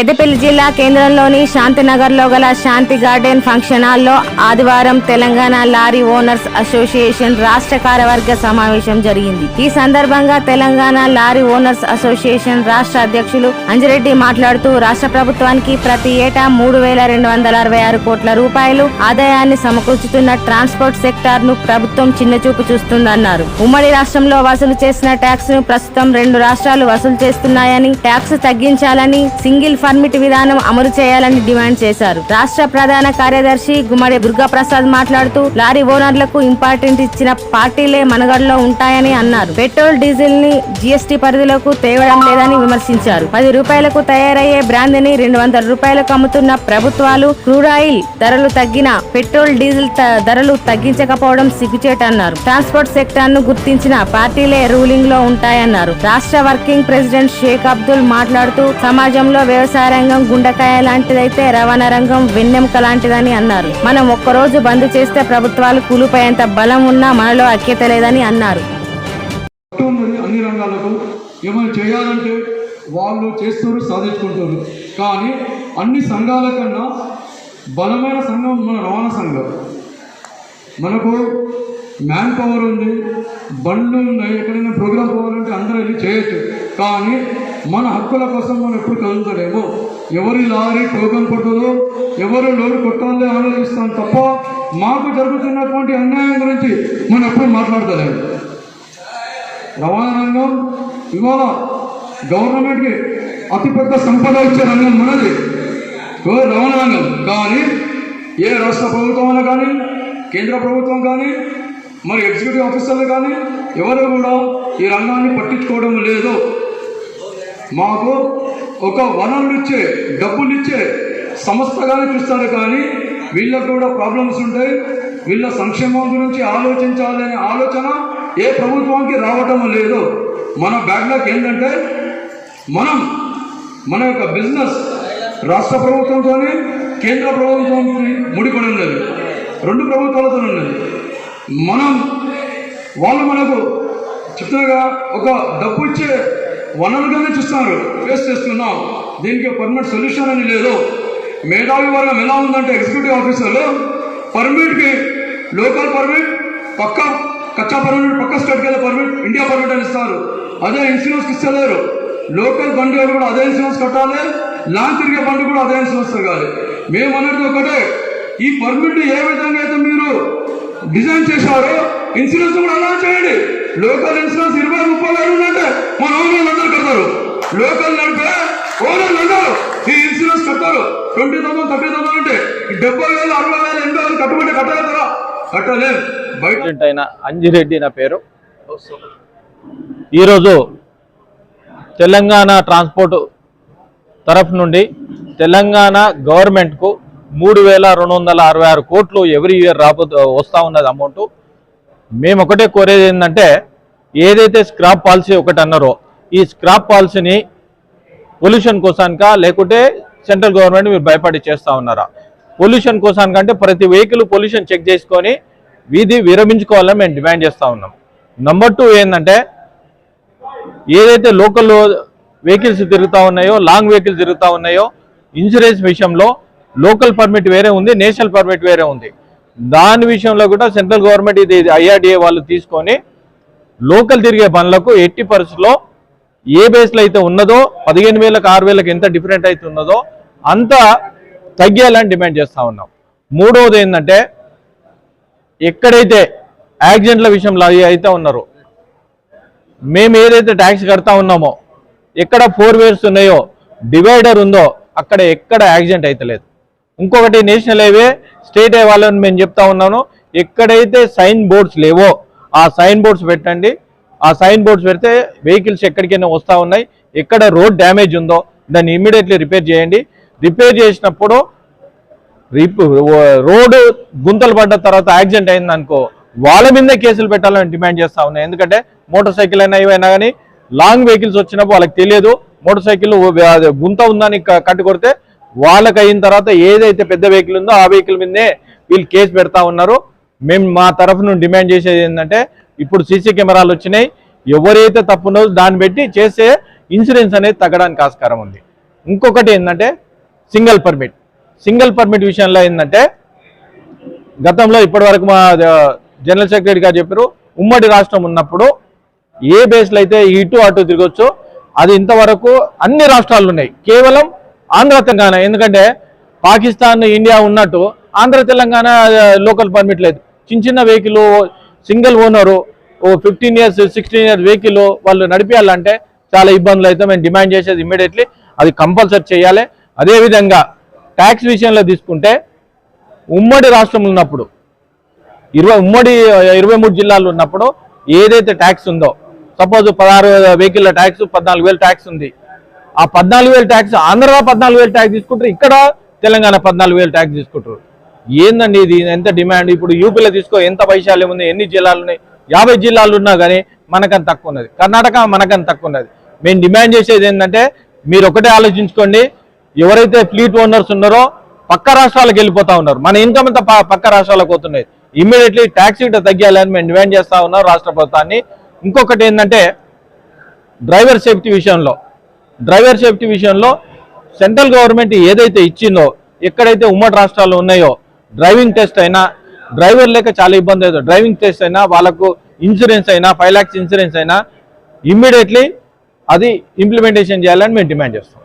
పెద్దపల్లి జిల్లా కేంద్రంలోని శాంతినగర్లో గల శాంతి గార్డెన్ ఫంక్షన్ హాల్లో ఆదివారం తెలంగాణ లారీ ఓనర్స్ అసోసియేషన్ రాష్ట్ర కార్యవర్గ సమావేశం జరిగింది. ఈ సందర్భంగా తెలంగాణ లారీ ఓనర్స్ అసోసియేషన్ రాష్ట్ర అధ్యక్షులు అంజిరెడ్డి మాట్లాడుతూ రాష్ట్ర ప్రభుత్వానికి ప్రతి ఏటా మూడు వేల రెండు వందల అరవై ఆరు కోట్ల రూపాయలు ఆదాయాన్ని సమకూర్చుతున్న ట్రాన్స్పోర్ట్ సెక్టార్ను ప్రభుత్వం చిన్నచూపు చూస్తుందన్నారు. ఉమ్మడి రాష్ట్రంలో వసూలు చేసిన ట్యాక్స్ను ప్రస్తుతం రెండు రాష్ట్రాలు వసూలు చేస్తున్నాయని ట్యాక్స్ తగ్గించాలని సింగిల్ పర్మిట్ విధానం అమలు చేయాలని డిమాండ్ చేశారు. రాష్ట్ర ప్రధాన కార్యదర్శి గుమ్మడి దుర్గాప్రసాద్ మాట్లాడుతూ లారీ ఓనర్లకు ఇంపార్టెంట్ ఇచ్చిన పార్టీలే మనగడలో ఉంటాయని అన్నారు. పెట్రోల్ డీజిల్ని జీఎస్టీ పరిధిలోకి తేవడం లేదని విమర్శించారు. పది రూపాయలకు తయారయ్యే బ్రాండ్ని రెండు వందల రూపాయలకు అమ్ముతున్న ప్రభుత్వాలు క్రూడ్ ఆయిల్ ధరలు తగ్గిన పెట్రోల్ డీజిల్ ధరలు తగ్గించకపోవడం సిగ్గుచేటన్నారు ట్రాన్స్పోర్ట్ సెక్టార్ను గుర్తించిన పార్టీలే రూలింగ్లో ఉంటాయన్నారు. రాష్ట్ర వర్కింగ్ ప్రెసిడెంట్ షేక్ అబ్దుల్ మాట్లాడుతూ సమాజంలో వ్యవసాయ రంగం గుండెకాయ లాంటిదైతే రవాణా రంగం వెన్నెముక లాంటిదని అన్నారు. మనం ఒక్కరోజు బంద్ చేస్తే ప్రభుత్వాలు కూలిపోయేంత బలం ఉన్నా మనలో ఐక్యత లేదని అన్నారు. అన్ని రంగాలకు ఏమైనా చేయాలంటే వాళ్ళు చేస్తారు సాధించుకుంటారు. కానీ అన్ని సంఘాల కన్నా బలమైన సంఘం మన రవాణా సంఘం. మనకు మ్యాన్ పవర్ ఉంది బండ్లు ఉన్నాయి ఎక్కడైనా ప్రోగ్రామ్ పోవాలంటే అందరూ వెళ్ళి చేయొచ్చు. కానీ మన హక్కుల కోసం మనం ఎప్పుడు కదులుతాడేమో ఎవరి లారీ టోకన్ కొట్టదో ఎవరు లోడు కొట్టాలని ఆలోచిస్తాం తప్ప మాకు జరుగుతున్నటువంటి అన్యాయం గురించి మనం ఎప్పుడు మాట్లాడతలేము. రవాణా రంగం ఇవాళ గవర్నమెంట్కి అతిపెద్ద సంపద ఇచ్చే రంగం మనది. రవాణా రంగం కానీ ఏ రాష్ట్ర ప్రభుత్వం కానీ కేంద్ర ప్రభుత్వం కానీ మరి ఎగ్జిక్యూటివ్ ఆఫీసర్లు కానీ ఎవరు కూడా ఈ రంగాన్ని పట్టించుకోవడం లేదు. మాకు ఒక వనరులు ఇచ్చే డబ్బులు ఇచ్చే సంస్థగానే చూస్తారు కానీ వీళ్ళకు కూడా ప్రాబ్లమ్స్ ఉంటాయి. వీళ్ళ సంక్షేమం గురించి ఆలోచించాలనే ఆలోచన ఏ ప్రభుత్వానికి రావటం లేదు. మన బ్యాక్లాగ్ ఏంటంటే మనం మన యొక్క బిజినెస్ రాష్ట్ర ప్రభుత్వంతోనే కేంద్ర ప్రభుత్వంతో ముడిపడి ఉన్నది. రెండు ప్రభుత్వాలతో ఉన్నది. మనం వాళ్ళు మనకు చిత్రగా ఒక డబ్బు ఇచ్చే వనరుగానే చూస్తున్నారు. ఫేస్ చేస్తున్నాం. దీనికి పర్మనెంట్ సొల్యూషన్ అని లేదు. మేధావి వర్గం ఎలా ఉందంటే ఎగ్జిక్యూటివ్ ఆఫీసర్లు పర్మిట్కి లోకల్ పర్మిట్ పక్క కచ్చా పర్మిట్ పక్క స్టేట్కి వెళ్ళే పర్మిట్ ఇండియా పర్మిట్ అని ఇస్తారు. అదే ఇన్సూరెన్స్కి ఇస్తలేరు. లోకల్ బండి కూడా అదే ఇన్సూరెన్స్ కట్టాలి. లాంగ్ తిరిగే బండి కూడా అదే ఇన్సూరెన్స్ తిరగాలి మేము అనేది ఒకటే. ఈ పర్మిట్ ఏ విధంగా అయితే మీరు డిజైన్ చేశారో ఇన్సూరెన్స్ కూడా అలా చేయండి. లోకల్ ఇన్సూరెన్స్ ఇరవై ముప్పై వేలు ఉందంటే మన ఓనర్లు అందరూ కడతారు. లోకల్ నడిపే ఓనర్లు అందరూ ఈ ఇన్సూరెన్స్ కట్టారు ట్వంటీ థౌసండ్ థర్టీ థౌసండ్ అంటే డెబ్బై వేలు అరవై వేలు ఎనభై వేలు కట్టుబడి కట్టగలుగుతారా? కట్టలేదు బయట అయిన అంజిరెడ్డి నా పేరు. ఈరోజు తెలంగాణ ట్రాన్స్పోర్ట్ తరఫు నుండి తెలంగాణ గవర్నమెంట్కు మూడు వేల రెండు వందల అరవై ఆరు కోట్లు ఎవ్రీ ఇయర్ రాబో వస్తూ ఉన్నది అమౌంట్. మేము ఒకటే కోరేది ఏంటంటే ఏదైతే స్క్రాప్ పాలసీ ఒకటి అన్నారో ఈ స్క్రాప్ పాలసీని పొల్యూషన్ కోసానికా లేకుంటే సెంట్రల్ గవర్నమెంట్ మీరు భయపడి చేస్తూ ఉన్నారా? పొల్యూషన్ కోసానికంటే ప్రతి వెహికల్ పొల్యూషన్ చెక్ చేసుకొని వీధి విరమించుకోవాలని మేము డిమాండ్ చేస్తూ ఉన్నాం. నంబర్ టూ ఏంటంటే ఏదైతే లోకల్ వెహికల్స్ తిరుగుతూ ఉన్నాయో లాంగ్ వెహికల్స్ తిరుగుతూ ఉన్నాయో ఇన్సూరెన్స్ విషయంలో లోకల్ పర్మిట్ వేరే ఉంది నేషనల్ పర్మిట్ వేరే ఉంది. దాని విషయంలో కూడా సెంట్రల్ గవర్నమెంట్ ఇది ఐఆర్డిఏ వాళ్ళు తీసుకొని లోకల్ తిరిగే బండ్లకు ఎట్టి పరిస్థితుల్లో ఏ బేస్లో అయితే ఉన్నదో పదిహేను వేలకు ఆరు వేలకు ఎంత డిఫరెంట్ అయితే ఉన్నదో అంత తగ్గేయాలని డిమాండ్ చేస్తూ ఉన్నాం. మూడవది ఏంటంటే ఎక్కడైతే యాక్సిడెంట్ల విషయంలో అవి అయితే ఉన్నారో మేము ఏదైతే ట్యాక్స్ కడతా ఉన్నామో ఎక్కడ ఫోర్ వేర్స్ ఉన్నాయో డివైడర్ ఉందో అక్కడ ఎక్కడ యాక్సిడెంట్ అయితే లేదు. ఇంకొకటి నేషనల్ హైవే స్టేట్ హైవే వాళ్ళని మేము చెప్తా ఉన్నాను ఎక్కడైతే సైన్ బోర్డ్స్ లేవో ఆ సైన్ బోర్డ్స్ పెట్టండి. ఆ సైన్ బోర్డ్స్ పెడితే వెహికల్స్ ఎక్కడికైనా వస్తూ ఉన్నాయి. ఎక్కడ రోడ్ డ్యామేజ్ ఉందో దాన్ని ఇమ్మీడియట్లీ రిపేర్ చేయండి. రిపేర్ చేసినప్పుడు రోడ్డు గుంతలు పడ్డ తర్వాత యాక్సిడెంట్ అయింది అనుకో వాళ్ళ మీదే కేసులు పెట్టాలని డిమాండ్ చేస్తూ ఉన్నాయి. ఎందుకంటే మోటార్ సైకిల్ అయినా ఏవైనా కానీ లాంగ్ వెహికల్స్ వచ్చినప్పుడు వాళ్ళకి తెలియదు. మోటార్ సైకిల్ గుంత ఉందని కట్టుకొడితే వాళ్ళకి అయిన తర్వాత ఏదైతే పెద్ద వెహికల్ ఉందో ఆ వెహికల్ మీదే వీళ్ళు కేసు పెడతా ఉన్నారు. మేము మా తరఫు నుండి డిమాండ్ చేసేది ఏంటంటే ఇప్పుడు సీసీ కెమెరాలు వచ్చినాయి ఎవరైతే తప్పునో దాన్ని పెట్టి చేసే ఇన్సూరెన్స్ అనేది తగ్గడానికి ఆస్కారం ఉంది. ఇంకొకటి ఏంటంటే సింగిల్ పర్మిట్. సింగిల్ పర్మిట్ విషయంలో ఏంటంటే గతంలో ఇప్పటివరకు మా జనరల్ సెక్రటరీ గారు చెప్పారు ఉమ్మడి రాష్ట్రం ఉన్నప్పుడు ఏ బేస్లో అయితే ఇటు అటు తిరగొచ్చు అది ఇంతవరకు అన్ని రాష్ట్రాలు ఉన్నాయి. కేవలం ఆంధ్ర తెలంగాణ. ఎందుకంటే పాకిస్తాన్ ఇండియా ఉన్నట్టు ఆంధ్ర తెలంగాణ లోకల్ పర్మిట్ లేదు. చిన్న చిన్న వెహికల్ సింగిల్ ఓనరు ఓ fifteen years sixteen years vehicle వాళ్ళు నడిపించాలంటే చాలా ఇబ్బందులు అయితే మేము డిమాండ్ చేసేది ఇమ్మీడియట్లీ అది కంపల్సరీ చేయాలి. అదేవిధంగా ట్యాక్స్ విషయంలో తీసుకుంటే ఉమ్మడి రాష్ట్రం ఉన్నప్పుడు ఇరవై ఉమ్మడి ఇరవై మూడు జిల్లాలు ఉన్నప్పుడు ఏదైతే ట్యాక్స్ ఉందో సపోజ్ పదహారు వెహికల్ ట్యాక్స్ పద్నాలుగు వేలు ట్యాక్స్ ఉంది. ఆ పద్నాలుగు వేలు ట్యాక్స్ ఆంధ్ర పద్నాలుగు వేలు ట్యాక్స్ తీసుకుంటారు ఇక్కడ తెలంగాణ పద్నాలుగు వేలు ట్యాక్స్ తీసుకుంటారు. ఏందండి ఇది? ఎంత డిమాండ్? ఇప్పుడు యూపీలో తీసుకో ఎంత వైశాల్యం ఉంది? ఎన్ని జిల్లాలు ఉన్నాయి? యాభై జిల్లాలు ఉన్నా కానీ మనకంత తక్కువ ఉన్నది. కర్ణాటక మనకంత తక్కువ ఉన్నది. మేము డిమాండ్ చేసేది ఏంటంటే మీరు ఒకటే ఆలోచించుకోండి. ఎవరైతే ఫ్లీట్ ఓనర్స్ ఉన్నారో పక్క రాష్ట్రాలకు వెళ్ళిపోతా ఉన్నారు. మన ఇన్కమ్ అంతా పక్క రాష్ట్రాలకు పోతున్నాయి. ఇమ్మీడియట్లీ ట్యాక్స్ ఇట తగ్గాలని మేము డిమాండ్ చేస్తా ఉన్నాం రాష్ట్ర ప్రభుత్వాన్ని. ఇంకొకటి ఏంటంటే డ్రైవర్ సేఫ్టీ విషయంలో. డ్రైవర్ సేఫ్టీ విషయంలో సెంట్రల్ గవర్నమెంట్ ఏదైతే ఇచ్చిందో ఎక్కడైతే ఉమ్మడి రాష్ట్రాలు ఉన్నాయో డ్రైవింగ్ టెస్ట్ అయినా డ్రైవర్ లేక చాలా ఇబ్బంది అవుతుంది డ్రైవింగ్ టెస్ట్ అయినా వాళ్ళకు ఇన్సూరెన్స్ అయినా ఫైవ్ ల్యాక్స్ ఇన్సూరెన్స్ అయినా ఇమ్మీడియట్లీ అది ఇంప్లిమెంటేషన్ చేయాలని మేము డిమాండ్ చేస్తాం.